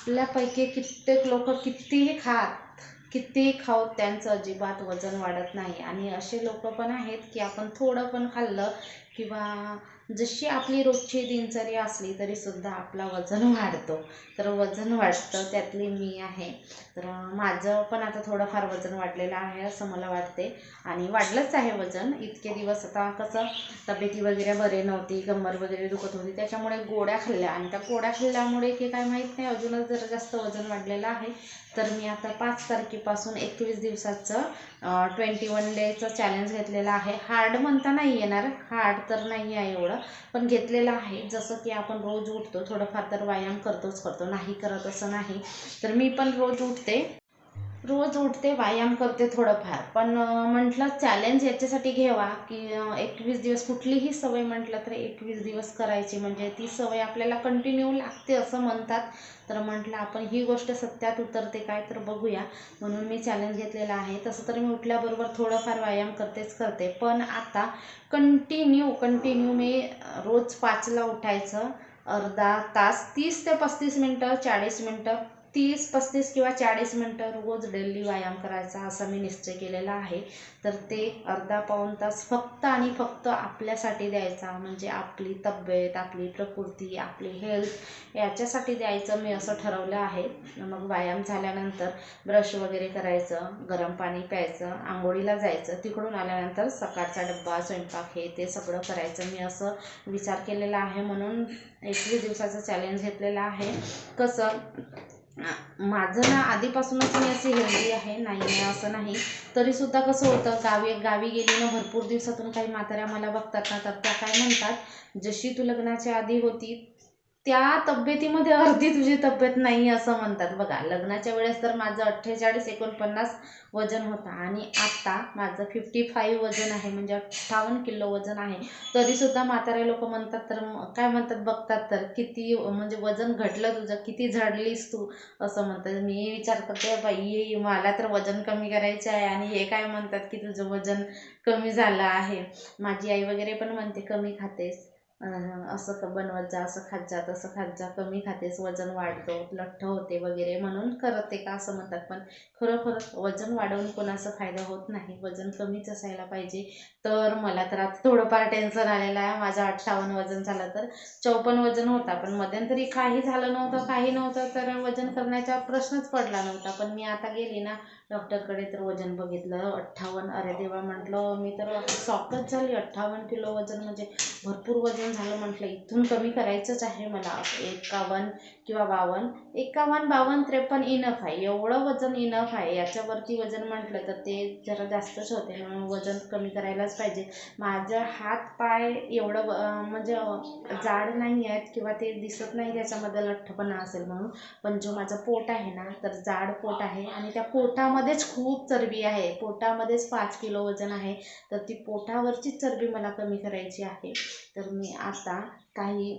आपल्यापैकी कित्येक लोक कितीही खात कितीही खाऊ त्यांचं अजिबात वजन वाढत नाही. आणि असे लोक पण आहेत की आपण थोडं पण खाल्लं किंवा जशी आपली रोजची दिनचर्या असली तरीसुद्धा आपला वजन वाढतो. तर वजन वाढतं त्यातली मी आहे. तर माझं पण आता थोडंफार वजन वाढलेलं आहे असं मला वाटते. आणि वाढलंच आहे वजन. इतके दिवस आता कसं तब्येती वगैरे बरे नव्हती कंबर वगैरे दुखत होती. त्याच्यामुळे गोड्या खाल्ल्या. आणि त्या गोड्या खाल्ल्यामुळे की काय माहीत नाही अजूनच जर जास्त वजन वाढलेलं आहे तर मी आता पाच तारखेपासून एकवीस दिवसाचं ट्वेंटी वन डेचं चॅलेंज घेतलेलं आहे. हार्ड म्हणता नाही येणार. हार्ड तर नाही आहे एवढं. पण घेतलेलं आहे. जसं की आपण रोज उठतो थोडंफार तर व्यायाम करतोच करतो. नाही करत असं नाही. तर मी पण रोज उठते. रोज उठते व्यायाम करते थोडंफार. पण म्हटलं चॅलेंज याच्यासाठी घ्यावा की एकवीस दिवस कुठलीही सवय म्हटलं तर एकवीस दिवस करायची. म्हणजे ती सवय आपल्याला कंटिन्यू लागते असं म्हणतात. तर म्हटलं आपण ही गोष्ट सत्यात उतरते काय तर बघूया. म्हणून मी चॅलेंज घेतलेला आहे. तसं तर मी उठल्याबरोबर थोडंफार व्यायाम करतेच करते. पण आता कंटिन्यू कंटिन्यू मी रोज पाचला उठायचं. अर्धा तास तीस ते पस्तीस मिनटं चाळीस मिनटं. तीस पस्तीस किंवा चाळीस मिनटं रोज डेली व्यायाम करायचा असा मी निश्चय केलेला आहे. तर ते अर्धा पाऊण तास फक्त आणि फक्त आपल्यासाठी द्यायचा म्हणजे आपली तब्येत आपली प्रकृती आपली हेल्थ याच्यासाठी द्यायचं मी असं ठरवलं आहे. मग व्यायाम झाल्यानंतर ब्रश वगैरे करायचं गरम पाणी प्यायचं आंघोळीला जायचं तिकडून आल्यानंतर सकाळचा डब्बा स्वयंपाक हे ते सगळं करायचं मी असं विचार केलेला आहे. म्हणून एकवीस दिवसाचं चॅलेंज घेतलेलं आहे. कसं माझं ना आधीपासूनच मी अशी हेल्दी आहे नाही आहे असं नाही. तरीसुद्धा कसं होतं गावी गावी गेली ना भरपूर दिवसातून काही म्हाताऱ्या मला बघतात ना तर त्या काय म्हणतात जशी तू लग्नाच्या आधी होती त्या तब्येतीमध्ये अर्धी तुझी तब्येत नाही असं म्हणतात. बघा लग्नाच्या वेळेस तर माझं अठ्ठेचाळीस एकोणपन्नास वजन होतं आणि आत्ता माझं फिफ्टी फाईव्ह वजन आहे म्हणजे अठ्ठावन्न किलो वजन आहे. तरीसुद्धा म्हातारे लोक म्हणतात तर काय म्हणतात बघतात तर किती म्हणजे वजन घटलं तुझं किती झडलीस तू? असं म्हणतात. मी विचार करते बाई मला तर वजन कमी करायचं आहे आणि हे काय म्हणतात की तुझं वजन कमी झालं आहे? माझी आई वगैरे पण म्हणते कमी खातेस. असं क- बनवत जा असं खात जा तसं खात जा कमी खातेस वजन वाढतो लठ्ठ होते वगैरे म्हणून करते का असं म्हणतात. पण खरोखर वजन वाढवून कोणाचा फायदा होत नाही. वजन कमीच असायला पाहिजे. तर मला तर आता थोडंफार टेन्शन आलेलं आहे. माझं अठ्ठावन्न वजन झालं तर चौपन्न वजन होता. पण मध्यंतरी काही झालं नव्हतं काही नव्हतं तर वजन करण्याचा प्रश्नच पडला नव्हता. पण मी आता गेली ना डॉक्टरकडे तर वजन बघितलं अठ्ठावन्न. अरे देवा म्हटलं मी तर शॉकच झाली. अठ्ठावन्न किलो वजन म्हणजे भरपूर वजन झालं म्हटलं इथून कमी करायचंच आहे मला. एकावन्न किंवा बावन्न एकावन्न बावन्न त्रेपन्न इनफ आहे. एवढं वजन इनफ आहे. याच्यावरती वजन म्हटलं तर ते जरा जास्तच होते. म्हणून वजन कमी करायलाच पाहिजे. माझं हात पाय एवढं म्हणजे जाड नाही आहेत किंवा ते दिसत नाही त्याच्यामध्ये लठ्ठपणा असेल म्हणून. पण जो माझं पोट आहे ना तर जाड पोट आहे. आणि त्या पोटामध्येच खूप चरबी आहे. पोटामध्येच पाच किलो वजन आहे. तर ती पोटावरचीच चरबी मला कमी करायची आहे. तर मी आता काही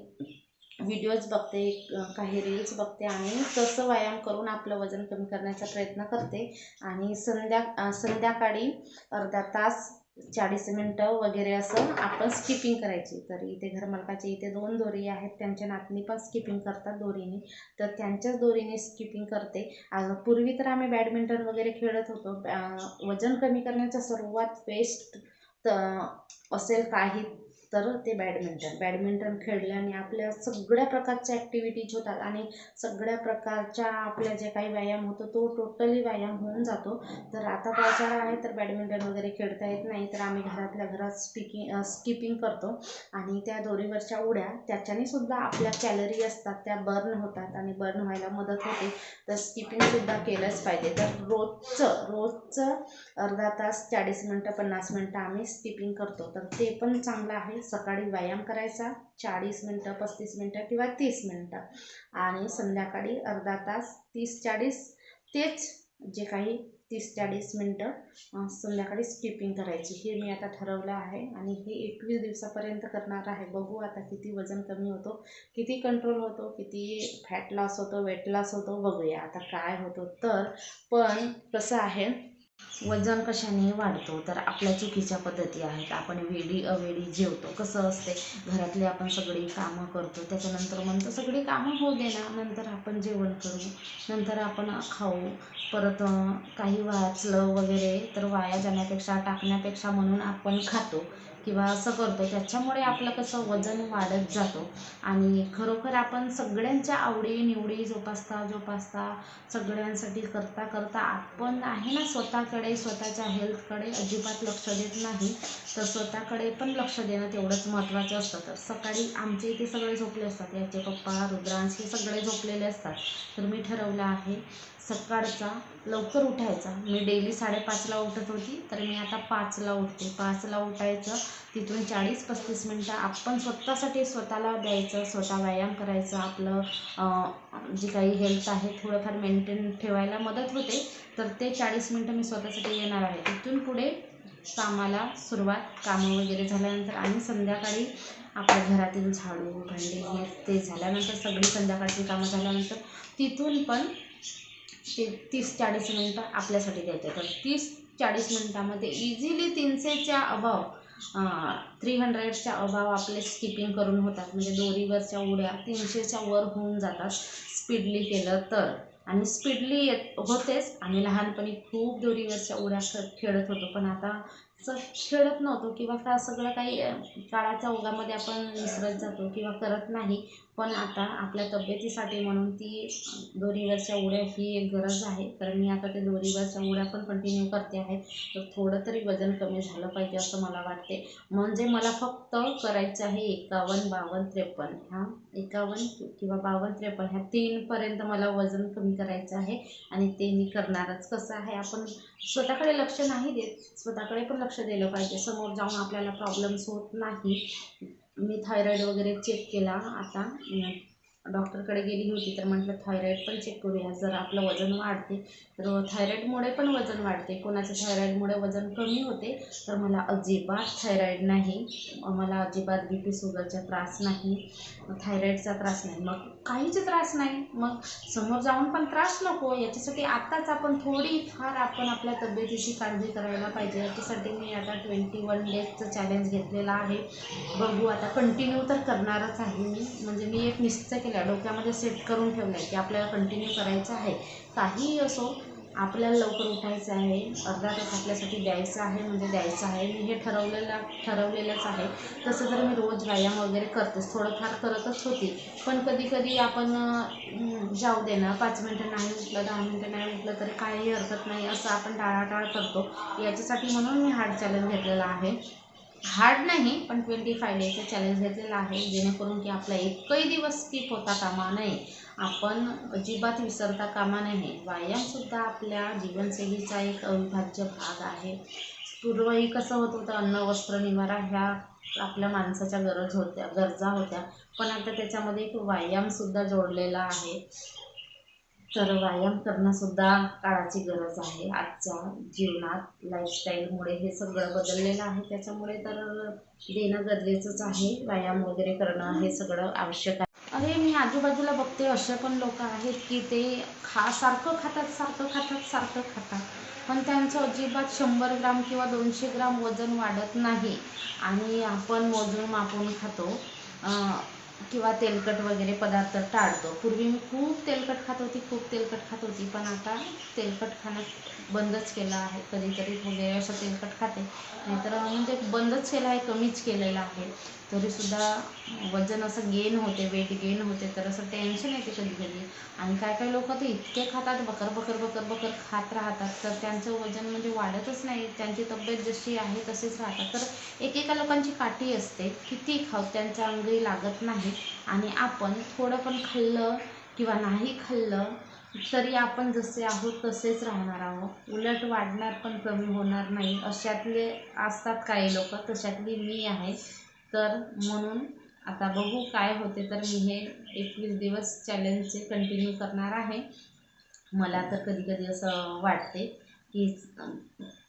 व्हिडिओज बघते काही रील्स बघते आणि तसं व्यायाम करून आपलं वजन कमी करण्याचा प्रयत्न करते. आणि संध्या संध्याकाळी अर्धा तास चाळीस मिनटं वगैरे असं आपण स्किपिंग करायची. तर इथे घरमालकाचे इथे दोन दोरी आहेत त्यांच्या नातनी पण स्किपिंग करतात दोरीने. तर त्यांच्याच दोरीने स्किपिंग करते. पूर्वी तर आम्ही बॅडमिंटन वगैरे खेळत होतो. वजन कमी करण्याचा सर्वात बेस्ट असेल काही तर ते बॅडमिंटन बॅडमिंटन खेळल्याने आपल्या सगळ्या प्रकारच्या ॲक्टिव्हिटीज होतात आणि सगळ्या प्रकारच्या आपल्या जे काही व्यायाम होतो तो टोटली व्यायाम होऊन जातो. तर आता पावसाळा आहे तर बॅडमिंटन वगैरे खेळता येत नाही तर आम्ही घरातल्या घरात स्पीकिंग स्किपिंग करतो. आणि त्या दोरीवरच्या उड्या त्याच्याने सुद्धा आपल्या कॅलरी असतात त्या बर्न होतात आणि बर्न व्हायला मदत होते. तर स्किपिंगसुद्धा केलंच पाहिजे. तर रोजचं रोजचं अर्धा तास चाळीस मिनटं पन्नास मिनटं आम्ही स्किपिंग करतो. तर ते पण चांगलं आहे. सकाळी व्यायाम करायचा चाळीस मिनटं पस्तीस मिनटं किंवा तीस मिनटं. आणि संध्याकाळी अर्धा तास तीस चाळीस तेच जे काही तीस चाळीस मिनटं संध्याकाळी स्किपिंग करायची. हे मी आता ठरवलं आहे आणि हे एकवीस दिवसापर्यंत करणार आहे. बघू आता किती वजन कमी होतो किती कंट्रोल होतो किती फॅट लॉस होतो वेट लॉस होतो बघूया आता काय होतो. तर पण कसं आहे वजन कशाने वाढतो तर आपल्या चुकीच्या पद्धती आहेत. आपण वेडी अवेडी जेवतो. कसं असते? घरातली आपण सगळी कामं करतो त्याच्यानंतर म्हणतो सगळी कामं होऊ दे ना. नंतर आपण जेवण करू नंतर आपण खाऊ परत काही वाचलं वगैरे तर वाया जाण्यापेक्षा टाकण्यापेक्षा म्हणून आपण खातो. किंवा असं करतो. त्याच्यामुळे आपलं कसं वजन वाढत जातो. आणि खरोखर आपण सगळ्यांच्या आवडी निवडी जोपासता जोपासता सगळ्यांसाठी करता करता आपण आहे ना स्वतःकडे स्वतःच्या हेल्थकडे अजिबात लक्ष देत नाही. तर स्वतःकडे पण लक्ष देणं तेवढंच महत्त्वाचं असतं. तर सकाळी आमचे इथे सगळे झोपले असतात. याचे पप्पा रुद्रांश हे सगळे झोपलेले असतात. तर मी ठरवलं आहे सकाळचा लवकर उठायचा. मी डेली साडेपाचला उठत होती तर मी आता पाचला उठते. पाचला उठायचं तिथून चाळीस पस्तीस मिनटं आपण स्वतःसाठी स्वतःला द्यायचं स्वतः व्यायाम करायचं आपलं जे जी काही हेल्थ आहे थोडंफार मेंटेन ठेवायला मदत होते. तर ते चाळीस मिनटं मी स्वतःसाठी येणार आहे. तिथून पुढे कामाला सुरुवात कामं वगैरे झाल्यानंतर आणि संध्याकाळी आपल्या घरातील झाडू भांडी हे ते झाल्यानंतर सगळी संध्याकाळची कामं झाल्यानंतर तिथून पण ते तीस चाळीस मिनटं आपल्यासाठी द्यायचे तर तीस चाळीस मिनटामध्ये इझिली तीनशेच्या अभाव थ्री हंड्रेडच्या अभाव आपले स्किपिंग करून होतात. म्हणजे दोरीवरच्या उड्या तीनशेच्या वर होऊन जातात. स्पीडली केलं तर. आणि स्पीडली येत होतेच. आम्ही लहानपणी खूप दोरीवरच्या उड्या ख खेळत होतो. पण आता असं खेळत नव्हतो किंवा का सगळं काही काळाच्या ओघामध्ये आपण विसरत जातो किंवा करत नाही. पण आता आपल्या तब्येतीसाठी म्हणून ती दोरीवरच्या उड्या ही एक गरज आहे. कारण मी आता ते दोरीवरच्या उड्या पण कंटिन्यू करते आहे. तर थोडं तरी वजन कमी झालं पाहिजे असं मला वाटते. म्हणजे मला फक्त करायचं आहे एकावन्न बावन्न त्रेपन्न. ह्या एकावन्न किंवा बावन्न त्रेपन्न ह्या तीनपर्यंत मला वजन कमी करायचं आहे. आणि ते मी करणारच कसं आहे? आपण स्वतःकडे लक्ष नाही देत. स्वतःकडे पण लक्ष दिलं पाहिजे. समोर जाऊन आपल्याला प्रॉब्लेम्स होत नाही. मी थायरॉईड वगैरे चेक केला. आता डॉक्टरकडे गेली होती तर म्हटलं थायरॉईड पण चेक करूया. जर आपलं वजन वाढते तर थायरॉईडमुळे पण वजन वाढते. कोणाचं थायरॉईडमुळे वजन कमी होते तर मला अजिबात थायरॉईड नाही. मला अजिबात बी पी शुगरचा त्रास नाही. थायरॉईडचा त्रास नाही. मग काहीच त्रास नाही. मग समोर जाऊन पण त्रास नको. याच्यासाठी आत्ताच आपण थोडीफार आपण आपल्या तब्येतीची काळजी करायला पाहिजे. याच्यासाठी मी आता ट्वेंटी वन डेजचं चॅलेंज घेतलेलं आहे. बघू आता कंटिन्यू तर करणारच आहे मी. म्हणजे मी एक निश्चय केला डोक्यामध्ये सेट करून ठेवलं आहे की आपल्याला कंटिन्यू करायचं आहे. काहीही असो आपल्याला लवकर उठायचं आहे अर्धा तास आपल्यासाठी द्यायचं आहे म्हणजे द्यायचं आहे. मी हे ठरवलेलं ठरवलेलंच आहे. तसं तर मी रोज व्यायाम वगैरे करतेच थोडंफार करतच होती. पण कधी कधी आपण जाऊ दे ना पाच मिनटं नाही उठलं दहा मिनटं नाही उठलं तरी काहीही हरकत नाही असं आपण टाळाटाळ करतो. याच्यासाठी म्हणून मी हार्ड चॅलेंज घेतलेला आहे. हार्ड नाही पण ट्वेंटी फाय डेचं चॅलेंज घेतलेलं आहे जेणेकरून की आपला एकही दिवस स्किप होता कामा नये. आपण अजिबात विसरता कामा नये. व्यायामसुद्धा आपल्या जीवनशैलीचा एक अविभाज्य भाग आहे. पूर्वही कसं होत होतं अन्न वस्त्र निवारा ह्या आपल्या माणसाच्या गरज होत्या गरजा होत्या. पण आता त्याच्यामध्ये एक व्यायामसुद्धा जोडलेला आहे. तर व्यायाम करणंसुद्धा काळाची गरज आहे. आजच्या जीवनात लाईफस्टाईलमुळे हे सगळं बदललेलं आहे. त्याच्यामुळे तर देणं गरजेचंच आहे. व्यायाम वगैरे करणं हे सगळं आवश्यक आहे. अरे मी आजूबाजूला बघते असे पण लोक आहेत की ते खा सारखं खातात सारखं खातात सारखं खातात. पण त्यांचं अजिबात शंभर ग्राम किंवा दोनशे ग्राम वजन वाढत नाही. आणि आपण मोजून मापून खातो. किंवा तेलकट वगैरे पदार्थ टाळतो. पूर्वी मी खूप तेलकट खात होती खूप तेलकट खात होती पण आता तेलकट खाणं बंदच केलं आहे. कधीतरी वगैरे असं तेलकट खाते. नाहीतर म्हणजे बंदच केलं आहे कमीच केलेलं आहे. तरीसुद्धा वजन असं गेन होते वेट गेन होते तर असं टेन्शन येते कधी कधी आणि काय काय लोक तर इतके खातात बकर बकर बकर बकर खात राहतात. तर त्यांचं वजन म्हणजे वाढतच नाही. त्यांची तब्येत जशी आहे तशीच राहतात. तर एकेका लोकांची काठी असते. किती खाऊ त्यांच्या अंगी लागत नाही. आणि आपण थोडं पण खाल्लं किंवा नाही खाल्लं तरी आपण जसे आहोत तसेच राहणार आहोत. उलट वाढणार पण कमी होणार नाही. अशातले असतात काही लोक तशातली मी आहे. तर म्हणून आता बघू काय होते तर मी हे एकवीस दिवस चॅलेंजचे कंटिन्यू करणार आहे. मला तर कधी कधी असं वाटते की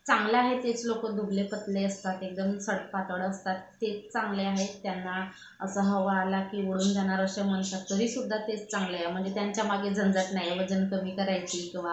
चांगलं आहे तेच लोक दुबले पतले असतात एकदम सडपातळ असतात तेच चांगले आहेत त्यांना असं हवा आला की उडून जाणार असे म्हणतात तरीसुद्धा तेच चांगले आहे. म्हणजे त्यांच्या मागे झंझट नाही वजन कमी करायची किंवा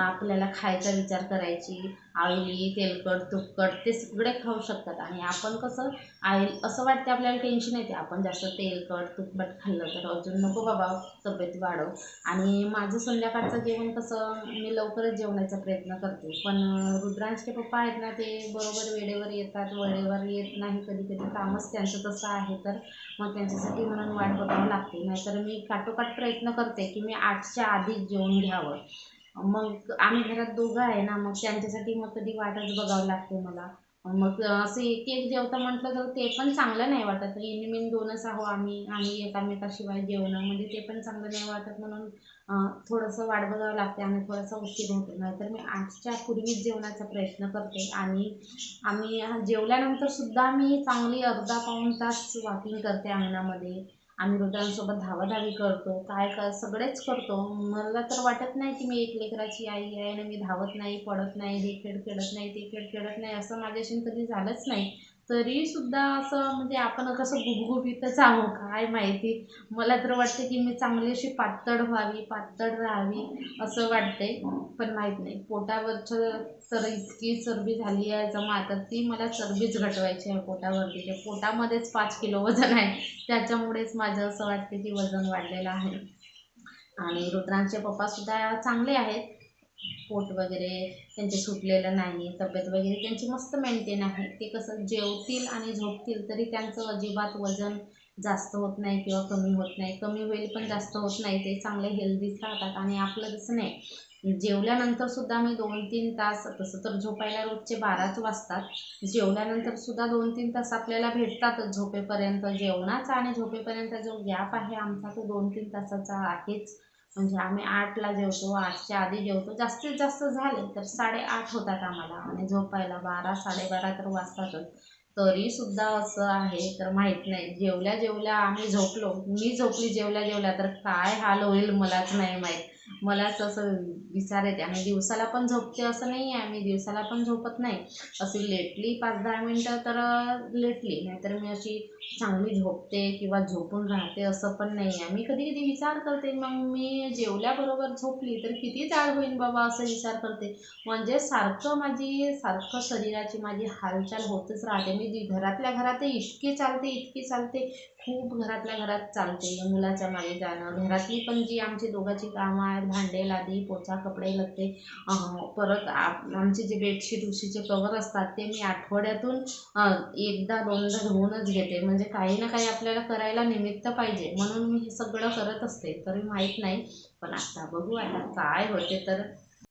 आपल्याला खायचा विचार करायची. ऑइली तेलकट तुपकट ते सगळे खाऊ शकतात. आणि आपण कसं आईल असं वाटते आपल्याला टेन्शन येते. आपण जास्त तेलकट तुपकट खाल्लं तर अजून नको बाबा तब्येत वाढव. आणि माझं संध्याकाळचं जेवण कसं मी लवकरच जेवण्याचा प्रयत्न करते. पण रुद्रांशचे पप्पा आहेत ना ते बरोबर वेळेवर येतात वेळेवर येत नाही. कधी कधी कामच त्यांचं तसं आहे तर मग त्यांच्यासाठी म्हणून वाट बघावं लागते. नाहीतर मी काटोकाट प्रयत्न करते की मी आठच्या आधीच जेवण घ्यावं. मग आम्ही घरात दोघं आहे ना मग त्यांच्यासाठी मग कधी वाटच बघावं लागते मला. मग असं एक एक जेवता म्हटलं तर ते पण चांगलं नाही वाटत. इनमिन दोनच आहो आम्ही आम्ही एकामेकाशिवाय जेवणं. म्हणजे ते पण चांगलं नाही वाटत म्हणून थोडंसं वाट बघावं लागते आणि थोडंसं उशीर होतो. नाहीतर मी आजच्या पूर्वीच जेवणाचा प्रयत्न करते. आणि आम्ही जेवल्यानंतर सुद्धा मी चांगली अर्धा पाऊण तास वॉकिंग करते अंगणामध्ये. आम्ही रुद्रांसोबत धावाधावी करतो काय कर सगळेच करतो. मला तर वाटत नाही की मी एक लेकराची आई आहे आणि मी धावत नाही पडत नाही हे खेळ खेळत नाही ते खेळ खेळत नाही असं माझ्याशी कधी झालंच नाही. तरीसुद्धा असं म्हणजे आपण कसं गुबगुबीतच आहो काय माहिती? मला तर वाटते की मी चांगली अशी पातळ व्हावी पातळ राहावी असं वाटते पण माहीत नाही. पोटावरचं तर इतकी चरबी झाली आहे जमा. आता ती मला चरबीच घटवायची आहे पोटावरती. ते पोटामध्येच पाच किलो वजन आहे. त्याच्यामुळेच माझं असं वाटते की वजन वाढलेलं आहे. आणि रुद्रांचे पप्पासुद्धा चांगले आहेत. पोट वगैरे त्यांचे सुटलेलं नाही तब्येत वगैरे त्यांची मस्त मेंटेन आहे. ते कसं जेवतील आणि झोपतील तरी त्यांचं अजिबात वजन जास्त होत नाही किंवा कमी होत नाही. कमी होईल पण जास्त होत नाही ते चांगले हेल्दीच राहतात. आणि आपलं तसं नाही. जेवल्यानंतर सुद्धा मी दोन तीन तास तसं तर झोपायला रोजचे बाराच वाजतात. जेवल्यानंतर सुद्धा दोन तीन तास आपल्याला भेटतातच झोपेपर्यंत जेवणाचा. आणि झोपेपर्यंत जो गॅप आहे आमचा तो दोन तीन तासाचा आहेच. म्हणजे आम्ही आठला जेवतो आठच्या आधी जेवतो. जास्तीत जास्त झाले तर साडेआठ होतात आम्हाला. आणि झोपायला बारा साडेबारा तर वाजतातच. तरीसुद्धा असं आहे तर माहीत नाही. जेवल्या जेवल्या आम्ही झोपलो. मी झोपली जेवल्या जेवल्या तर काय हाल होईल मलाच नाही माहीत. मलाच असं विचार येते. आणि दिवसाला पण झोपते असं नाही आहे मी दिवसाला पण झोपत नाही. अशी लेटली पाच दहा मिनटं तर लेटली. नाहीतर मी अशी चांगली झोपते किंवा झोपून राहते असं पण नाही आहे मी कधी कधी विचार करते मग मी जेवल्याबरोबर झोपली तर किती जाड होईल बाबा? असं विचार करते. म्हणजे सारखं माझी सारखं शरीराची माझी हालचाल होतच राहते. मी जी घरातल्या घरात इतकी चालते इतकी चालते खूप घरातल्या घरात चालते मुलाच्या मागे जाणं. घरातली पण जी आमची दोघांची कामं आहेत भांडे लादी पोचा कपडे लत्ते. परत आमचे जे बेडशीट उशीचे कवर असतात ते मी आठवड्यातून एकदा दोनदा धुवूनच घेते. म्हणजे काही ना काही आपल्याला करायला निमित्त पाहिजे. म्हणून मी हे सगळं करत असते. तरी माहीत नाही. पण आता बघू आता काय होते तर